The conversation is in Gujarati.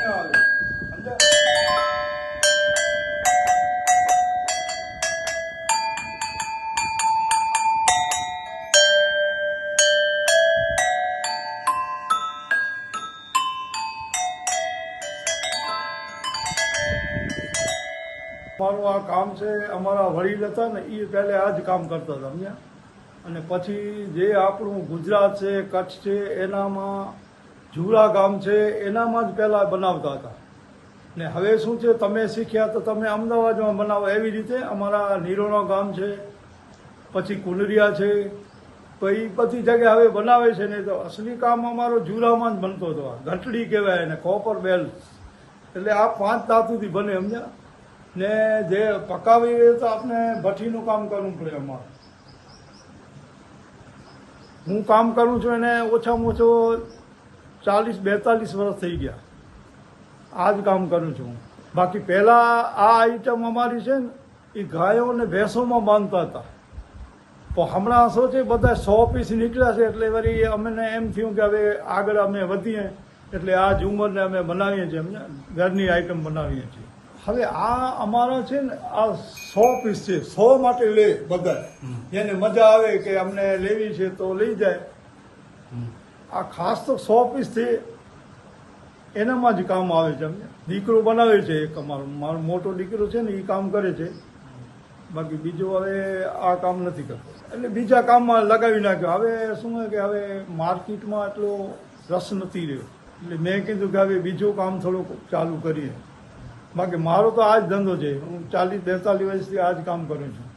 અવાજ ન આવે સમજ્યા? મારું આ કામ છે, અમારા વડીલ હતા ને એ પહેલે આ જ કામ કરતા હતા, સમજ્યા અને પછી જે આપણું ગુજરાત છે, કચ્છ છે, એનામાં ઝુરા ગામ છે, એનામાં જ પહેલાં બનાવતા હતા. ને હવે શું છે, તમે શીખ્યા તો તમે અમદાવાદમાં બનાવો. એવી રીતે અમારા નીરોણા ગામ છે, પછી કુંડરિયા છે તો એ બધી જગ્યાએ હવે બનાવે છે ને તો અસલી કામ અમારો જુરામાં જ બનતો હતો. ઘંટડી કહેવાય એને કોપર બેલ. એટલે આ પાંચ ધાતુથી બને, સમજ્યા? ને જે પકાવી તો આપણે ભઠ્ઠીનું કામ કરવું પડે અમારે. હું કામ કરું છું એને ઓછામાં ઓછો ચાલીસ બેતાલીસ વર્ષ થઈ ગયા. આ જ કામ કરું છું. બાકી પહેલાં આ આઈટમ અમારી છે ને એ ગાયો અને ભેંસોમાં બાંધતા હતા. તો હમણાં શું છે બધા સો પીસ નીકળ્યા છે એટલે વળી અમને એમ થયું કે હવે આગળ અમે વધીએ એટલે આ જ ઉંમરને અમે બનાવીએ છીએ અમને ઘરની આઈટમ બનાવીએ છીએ. હવે આ અમારા છે ને આ સો પીસ છે સો માટે લે બધા જેને મજા આવે કે અમને લેવી છે તો લઈ જાય. આ ખાસ તો સો પીસ છે એનામાં જ કામ આવે છે અમને. દીકરો બનાવે છે એક અમારો. મારો મોટો દીકરો છે ને એ કામ કરે છે. બાકી બીજું હવે આ કામ નથી કરતો. એટલે બીજા કામમાં લગાવી નાખ્યો. હવે શું કે હવે માર્કેટમાં એટલો રસ નથી રહ્યો. એટલે મેં કીધું કે હવે બીજું કામ થોડુંક ચાલુ કરીએ. બાકી મારો તો આ જ ધંધો છે. હું ચાલીસ બેતાલીસ વર્ષથી આ જ કામ કરું છું.